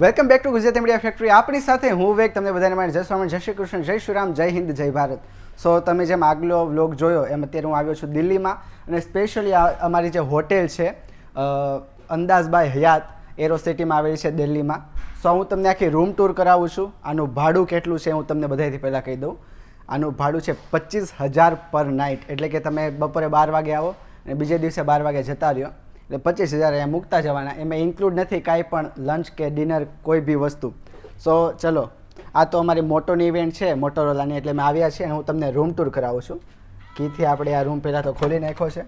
Welcome back to Gujarat media factory આપણી સાથે હું વેગ તમને બધાને મારી જય સ્વામી જય શ્રી કૃષ્ણ જય શ્રી રામ જય હિન્દ જય ભારત. સો તમે જેમ આગલો વ્લોગ જોયો એમ અત્યારે હું આવ્યો છું દિલ્હીમાં. અને સ્પેશિયલી અમારી જે હોટેલ છે અ, અંદાઝબાઈ હયાત એરો સિટીમાં આવેલી છે દિલ્હીમાં. સો હું તમને આખી રૂમ ટૂર કરાવું છું. આનું ભાડું કેટલું છે હું તમને બધાથી પહેલાં કહી દઉં. આનું ભાડું છે પચીસ હજાર પર નાઇટ એટલે કે તમે બપોરે બાર વાગે આવો અને બીજે દિવસે બાર વાગે જતા રહ્યો. એટલે પચીસ હજાર અહીંયા મૂકતા જવાના. એમાં ઇન્ક્લુડ નથી કાંઈ પણ લંચ કે ડિનર કોઈ બી વસ્તુ. સો ચલો, આ તો અમારી મોટોની ઇવેન્ટ છે મોટોરોલાની એટલે અમે આવ્યા છીએ અને હું તમને રૂમ ટૂર કરાવું છું. કીથી આપણે આ રૂમ પહેલાં તો ખોલી નાખ્યો છે.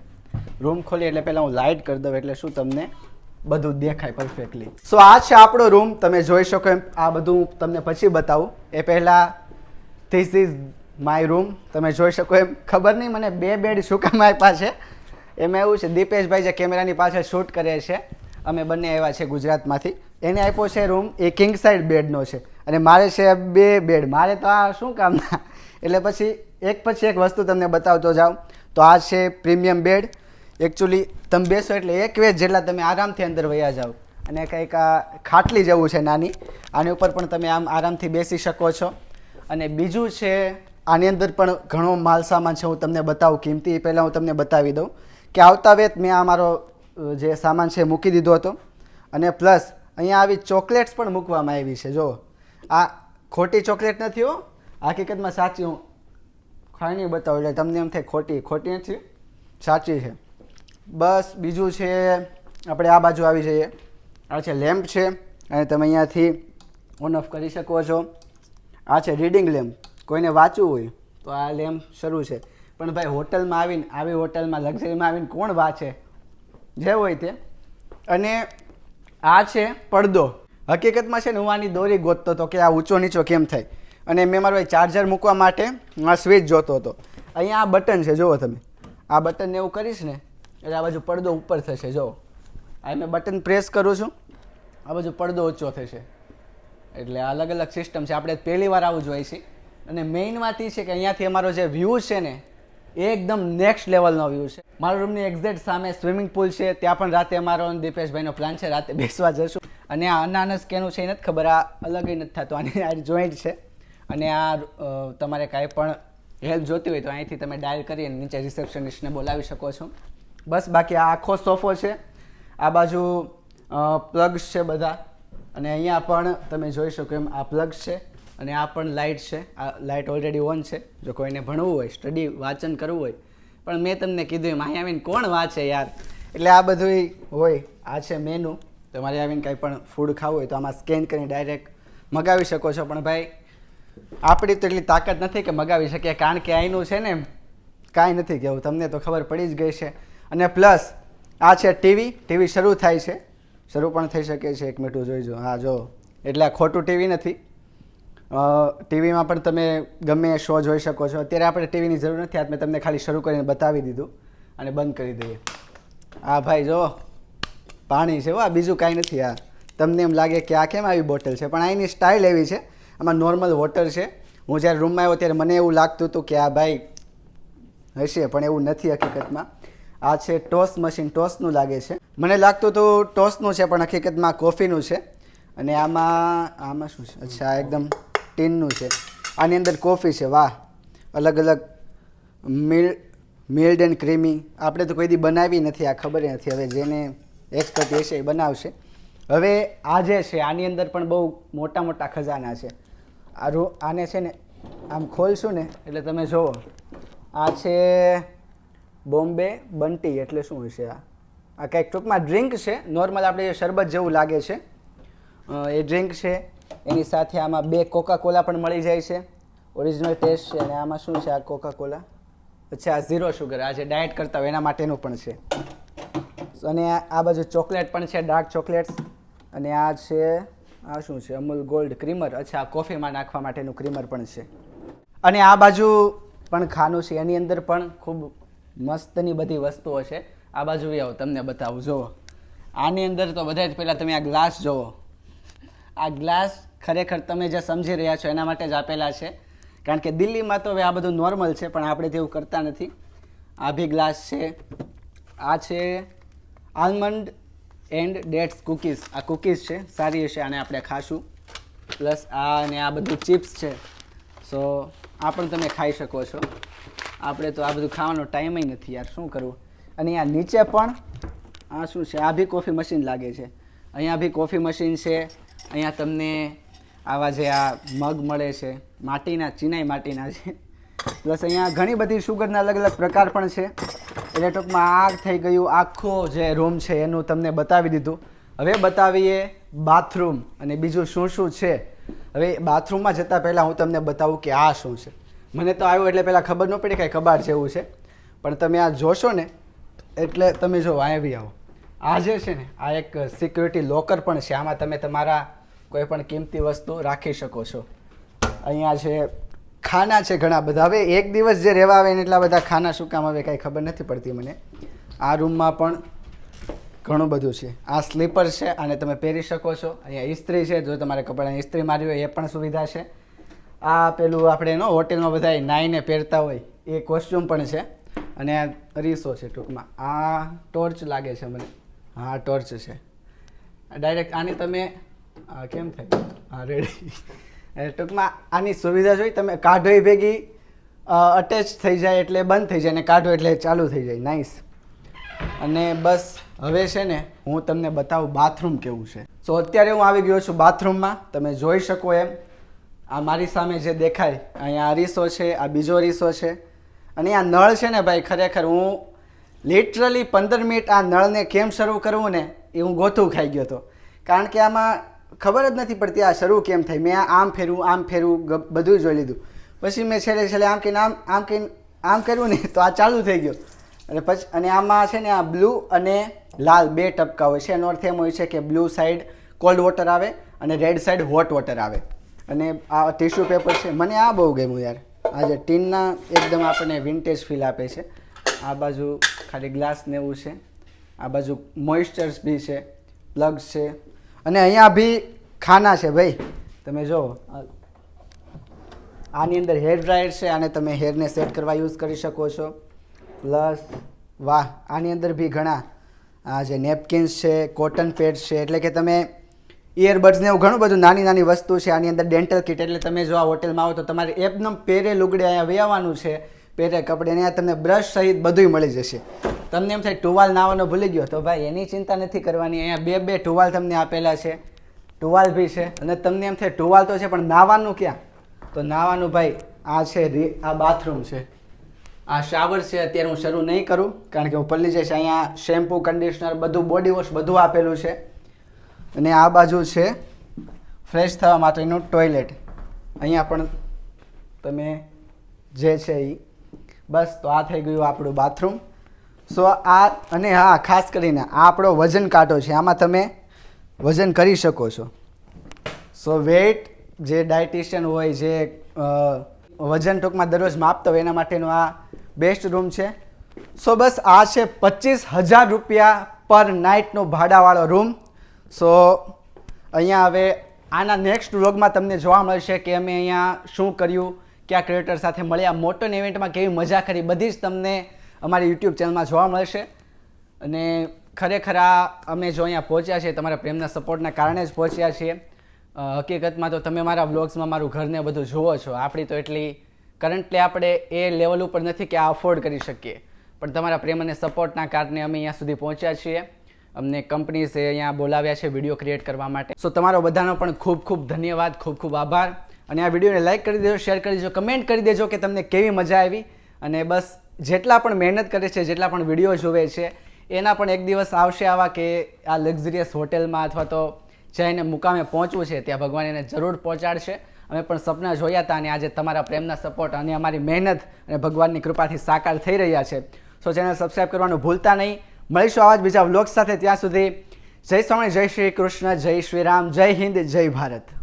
રૂમ ખોલી એટલે પહેલાં હું લાઇટ કરી દઉં એટલે શું તમને બધું દેખાય પરફેક્ટલી સો આ છે આપણો રૂમ તમે જોઈ શકો એમ, આ બધું હું તમને પછી બતાવું. એ પહેલાં ધીસ ઇઝ માય રૂમ તમે જોઈ શકો એમ. ખબર નહીં, મને બે બેડ શું કામ આપ્યા છે. એમાં એવું છે, દીપેશભાઈ જે કેમેરાની પાછળ શૂટ કરે છે, અમે બંને આવ્યા છે ગુજરાતમાંથી. એને આપ્યો છે રૂમ એ કિંગ સાઇડ બેડનો છે. અને મારે છે બે બેડ મારે તો આ શું કામના એટલે પછી એક પછી એક વસ્તુ તમને બતાવતો જાઉં. તો આ છે પ્રીમિયમ બેડ એકચ્યુઅલી તમે બેસો એટલે એક વેજ જેટલા તમે આરામથી અંદર વયા જાઓ. અને કંઈક ખાટલી જેવું છે નાની. આની ઉપર પણ તમે આમ આરામથી બેસી શકો છો. અને બીજું છે, આની અંદર પણ ઘણો માલસામાન છે, હું તમને બતાવું. કિંમતી એ પહેલાં હું તમને બતાવી દઉં. કે આવતા વેત મેં આ મારો જે સામાન છે મૂકી દીધો હતો. અને પ્લસ, અહીંયા આવી ચોકલેટ્સ પણ મૂકવામાં આવી છે જો આ ખોટી ચોકલેટ નથી હો. હકીકતમાં સાચી હું ખાણી બતાવું, એટલે તમને એમ થાય ખોટી ખોટી નથી. સાચી છે. બસ, બીજું છે, આપણે આ બાજુ આવી જઈએ. આ છે લેમ્પ છે, અને તમે અહીંયાથી ઓન ઓફ કરી શકો છો. આ છે રીડિંગ લેમ્પ. કોઈને વાંચવું હોય તો આ લેમ્પ શરૂ છે. પણ ભાઈ હોટલમાં આવીને, આવી હોટલમાં, લક્ઝરીમાં આવીને કોણ વાંચે? જે હોય તે. અને આ છે પડદો. હકીકતમાં છે ને, હું આની દોરી ગોતતો હતો કે આ ઊંચો નીચો કેમ થાય? અને મેં મારો ચાર્જર મૂકવા માટે આ સ્વિચ જોતો હતો. અહીંયા આ બટન છે, જુઓ તમે. આ બટનને એવું કરીશ ને, એટલે આ બાજુ પડદો ઉપર થશે, જુઓ. આ મેં બટન પ્રેસ કરું છું. આ બાજુ પડદો ઊંચો થશે. એટલે અલગ અલગ સિસ્ટમ છે. આપણે પહેલી વાર આવું જોઈએ છે. અને મેઇન વાત એ છે કે અહીંયાથી અમારો જે વ્યૂ છે ને એ એકદમ નેક્સ્ટ લેવલનો વ્યૂ છે. મારા રૂમની એક્ઝેક્ટ સામે સ્વિમિંગ પુલ છે. ત્યાં પણ રાતે અમારો દીપેશભાઈનો પ્લાન છે, રાતે બેસવા જશું. અને આ અનાનસ કેનું છે એ નથી ખબર, આ અલગ નથી થતું. આની આ જોઈન્ટ છે. અને આ તમારે કાંઈ પણ હેલ્પ જોતી હોય તો અહીંથી તમે ડાયલ કરી નીચે રિસેપ્શનિસ્ટને બોલાવી શકો છો. બસ, બાકી આ આખો સોફો છે. આ બાજુ પ્લગ્સ છે બધા. અને અહીંયા પણ તમે જોઈ શકો એમ આ પ્લગ્સ છે. અને આ પણ લાઇટ છે. આ લાઇટ ઓલરેડી ઓન છે. જો કોઈને ભણવું હોય સ્ટડી વાંચન કરવું હોય. પણ મેં તમને કીધું એમ અહીંયા આવીને કોણ વાંચે યાર? એટલે આ બધું હોય. આ છે મેનુ તમારે આવીને કાંઈ પણ ફૂડ ખાવું હોય તો આમાં સ્કેન કરીને ડાયરેક્ટ મગાવી શકો છો. પણ ભાઈ, આપણી તો એટલી તાકાત નથી કે મગાવી શકીએ. કારણ કે અહીંનું છે ને કાંઈ નથી કહેવું તમને તો ખબર પડી જ ગઈ છે. અને પ્લસ આ છે ટીવી ટીવી શરૂ થાય છે. શરૂ પણ થઈ શકે છે. એક મિનિટ જોઈજો હા, જો. એટલે આ ખોટું ટીવી નથી. ટીવીમાં પણ તમે ગમે એ શો જોઈ શકો છો. અત્યારે આપણે ટીવીની જરૂર નથી. આજ મેં તમને ખાલી શરૂ કરીને બતાવી દીધું અને બંધ કરી દઈએ. આ ભાઈ જો, પાણી છે આ બીજું કાંઈ નથી આ. તમને એમ લાગે કે આ કેમ આવી બોટલ છે? પણ અહીંની સ્ટાઇલ એવી છે. આમાં નોર્મલ વોટર છે. હું જ્યારે રૂમમાં આવ્યો ત્યારે મને એવું લાગતું હતું કે આ ભાઈ હશે, પણ એવું નથી હકીકતમાં. આ છે ટોસ મશીન ટોસનું લાગે છે. મને લાગતું હતું ટોસનું છે, પણ હકીકતમાં કોફીનું છે. અને આમાં આમાં શું છે? અચ્છા, એકદમ ટીનનું છે. આની અંદર કોફી છે, વાહ. અલગ અલગ મિલ, મિલ્ડ એન્ડ ક્રીમી. આપણે તો કોઈ દી બનાવી નથી, આ ખબર નથી. હવે જેને એક્સપર્ટ હશે એ બનાવશે. હવે આ જે છે, આની અંદર પણ બહુ મોટા મોટા ખજાના છે. આ રો, આને છે ને આમ ખોલશું ને, એટલે તમે જુઓ. આ છે બોમ્બે બંટી, એટલે શું હશે આ? આ કંઈક ટૂંકમાં ડ્રિંક છે. નોર્મલ આપણે શરબત જેવું લાગે છે. એ ડ્રિંક છે. એની સાથે આમાં બે કોકા કોલા પણ મળી જાય છે. ઓરિજિનલ ટેસ્ટ છે અને આમાં શું છે આ કોકા કોલા અચ્છા આ ઝીરો શુગર આ જે ડાયટ કરતા હોય એના માટેનું પણ છે. અને આ બાજુ ચોકલેટ પણ છે ડાર્ક ચોકલેટ્સ અને આ છે, આ શું છે? અમૂલ ગોલ્ડ ક્રીમર અચ્છા કોફીમાં નાખવા માટેનું ક્રીમર પણ છે. અને આ બાજુ પણ ખાનું છે. એની અંદર પણ ખૂબ મસ્તની બધી વસ્તુઓ છે. આ બાજુ આવો, તમને બતાવું. જુઓ. આની અંદર તો બધા જ પહેલાં તમે આ ગ્લાસ જુઓ. આ ગ્લાસ ખરેખર તમે જે સમજી રહ્યા છો એના માટે જ આપેલા છે. કારણ કે દિલ્હીમાં તો હવે આ બધું નોર્મલ છે, પણ આપણે તેવું કરતા નથી. આ બી ગ્લાસ છે, આ છે આલમંડ એન્ડ ડેટ્સ કૂકીઝ. આ કૂકીઝ છે, સારી હશે, આને આપણે ખાશું. પ્લસ આ અને આ બધું ચિપ્સ છે. સો, આ પણ તમે ખાઈ શકો છો. આપણે તો આ બધું ખાવાનો ટાઈમ નથી યાર, શું કરવું? અને આ નીચે પણ આ શું છે આ બી કોફી મશીન લાગે છે. અહીંયા બી કોફી મશીન છે અહીંયા તમને આવા જે આ મગ મળે છે, માટીના, ચિનાઈ માટીના છે પ્લસ અહીંયા ઘણી બધી શુગરના અલગ અલગ પ્રકાર પણ છે. એટલે ટૂંકમાં આ થઈ ગયું, આખો જે રૂમ છે એનું તમને બતાવી દીધું. હવે બતાવીએ બાથરૂમ અને બીજું શું શું છે. હવે બાથરૂમમાં જતાં પહેલાં હું તમને બતાવું કે આ શું છે. મને તો આવ્યું એટલે પહેલાં ખબર ન પડી કાંઈ કબાટ જેવું છે. પણ તમે આ જોશો ને, એટલે તમે જો આવી આવો. આ જે છે ને, આ એક સિક્યુરિટી લોકર પણ છે. આમાં તમે તમારા કોઈ પણ કિંમતી વસ્તુ રાખી શકો છો. અહીંયા છે ખાના છે ઘણા બધા. હવે એક દિવસ જે રહેવા આવે ને એટલા બધા ખાના શું કામ આવે કાંઈ ખબર નથી પડતી મને. આ રૂમમાં પણ ઘણું બધું છે. આ સ્લીપર છે આને તમે પહેરી શકો છો. અહીંયા ઇસ્ત્રી છે. જો તમારે કપડાં ઇસ્ત્રી મારવી હોય એ પણ સુવિધા છે. આ પેલું આપણે એનો હોટેલમાં બધા નાઈને પહેરતા હોય એ કોસ્ટ્યુમ પણ છે. અને આ અરીસો છે ટૂંકમાં. આ ટોર્ચ લાગે છે મને. હા, ટોર્ચ છે. ડાયરેક્ટ આની તમે આ કેમ થાય? હા રેડી ટૂંકમાં આની સુવિધા જોઈ તમે કાઢો ભેગી અટેચ થઈ જાય એટલે બંધ થઈ જાય અને કાઢો એટલે ચાલુ થઈ જાય. નાઈસ અને બસ, હવે છે ને હું તમને બતાવું બાથરૂમ કેવું છે. સો અત્યારે હું આવી ગયો છું બાથરૂમમાં તમે જોઈ શકો એમ. આ મારી સામે જે દેખાય, અહીંયા આ રીસો છે, આ બીજો અરીસો છે. અને આ નળ છે ને ભાઈ, ખરેખર હું લિટરલી પંદર મિનિટ આ નળને કેમ શરૂ કરવું ને એ હું ગોથું ખાઈ ગયો હતો કારણ કે આમાં ખબર જ નથી પડતી આ શરૂ કેમ થાય. મેં આમ ફેરવું આમ ફેરવું બધું જોઈ લીધું. પછી મેં છેલ્લે છેલ્લે આમ કહીને આમ આમ કહીને, આમ કર્યું ને, તો આ ચાલુ થઈ ગયો. અને પછી, અને આમાં છે ને આ બ્લુ અને લાલ બે ટપકા હોય છે. એનો અર્થ એમ હોય છે કે બ્લુ સાઈડ કોલ્ડ વોટર આવે અને રેડ સાઈડ હોટ વોટર આવે. અને આ ટિશ્યુ પેપર છે. મને આ બહુ ગમ્યું યાર. આ જે ટીનના એકદમ આપણને વિન્ટેજ ફીલ આપે છે. આ બાજુ ખાલી ગ્લાસ ને એવું છે. આ બાજુ મોઇસ્ચર્સ બી છે. પ્લગ્સ છે. અને અહીંયા બી ખાના છે ભાઈ. તમે જો આની અંદર હેર ડ્રાયર છે આને તમે હેરને સેટ કરવા યુઝ કરી શકો છો. પ્લસ વાહ, આની અંદર બી ઘણા, આ જે નેપકિન્સ છે કોટન પેડ છે, એટલે કે તમે ઇયરબડ્સને એવું ઘણું બધું નાની નાની વસ્તુ છે, આની અંદર ડેન્ટલ કિટ એટલે તમે જો આ હોટેલમાં આવો તો તમારે એકદમ પહેરે લુગડે અહીંયા વેવાનું છે. પહેરે કપડે અહીંયા તમને બ્રશ સહિત બધુંય મળી જશે. તમને એમ થાય ટુવાલ નાવાનો ભૂલી ગયો, તો ભાઈ એની ચિંતા નથી કરવાની, અહીંયા બે બે ટુવાલ તમને આપેલા છે. ટુવાલ બી છે, અને તમને એમ થાય ટુવાલ તો છે, પણ નાવાનું ક્યાં? તો નાવાનું ભાઈ, આ છે આ બાથરૂમ છે. આ શાવર છે, અત્યારે હું શરૂ નહીં કરું, કારણ કે પલ્લી જઈશ અહીંયા શેમ્પૂ કન્ડિશનર બધું બોડી વોશ બધું આપેલું છે. અને આ બાજુ છે ફ્રેશ થવા માટેનું ટોયલેટ અહીંયા પણ તમે જે છે એ બસ, તો આ થઈ ગયું આપણું બાથરૂમ. સો, આ અને હા, ખાસ કરીને આ આપણો વજન કાંટો છે, આમાં તમે વજન કરી શકો છો. સો વેટ જે ડાયટિશિયન હોય, જે વજન ટૂંકમાં દરરોજ માપતો હોય, એના માટેનો આ બેસ્ટ રૂમ છે. સો, બસ, આ છે પચીસ હજાર રૂપિયા પર નાઇટનો ભાડાવાળો રૂમ સો, અહીંયા હવે આના નેક્સ્ટ વ્લોગમાં તમને જોવા મળશે કે અમે અહીંયા શું કર્યું કયા ક્રિએટર સાથે મળ્યા મોટો ઇવેન્ટમાં કેવી મજા કરી, બધી જ તમને અમારી યુટ્યુબ ચેનલમાં જોવા મળશે. અને ખરેખર આ અમે જો અહીંયા પહોંચ્યા છીએ, તમારા પ્રેમના સપોર્ટના કારણે જ પહોંચ્યા છીએ. હકીકતમાં તો તમે મારા વ્લોગ્સમાં મારું ઘરને બધું જુઓ છો. આપણી તો એટલી કરન્ટલી આપણે એ લેવલ ઉપર નથી કે આ અફોર્ડ કરી શકીએ. પણ તમારા પ્રેમ અને સપોર્ટના કારણે અમે અહીંયા સુધી પહોંચ્યા છીએ. અમને કંપનીઝે અહીંયા બોલાવ્યા છે વીડિયો ક્રિએટ કરવા માટે. સો તમારો બધાનો પણ ખૂબ ખૂબ ધન્યવાદ, ખૂબ ખૂબ આભાર. અને આ વિડીયોને લાઇક કરી દેજો શેર કરી દેજો કમેન્ટ કરી દેજો કે તમને કેવી મજા આવી. અને બસ જેટલા પણ મહેનત કરે છે, જેટલા પણ વીડિયો જોવે છે, એના પણ એક દિવસ આવશે આવા કે આ લક્ઝરિયસ હોટેલમાં અથવા તો જઈને મુકામે પહોંચવું છે, ત્યાં ભગવાન એને જરૂર પહોંચાડશે. અમે પણ સપના જોયા હતા અને આજે તમારા પ્રેમના સપોર્ટ અને અમારી મહેનત અને ભગવાનની કૃપાથી સાકાર થઈ રહ્યા છે. સો ચેનલ સબસ્ક્રાઈબ કરવાનું ભૂલતા નહીં. મળીશું આવા જ બીજા વ્લોગ સાથે. ત્યાં સુધી જય સ્વામી, જય શ્રી કૃષ્ણ, જય શ્રી રામ, જય હિન્દ, જય ભારત.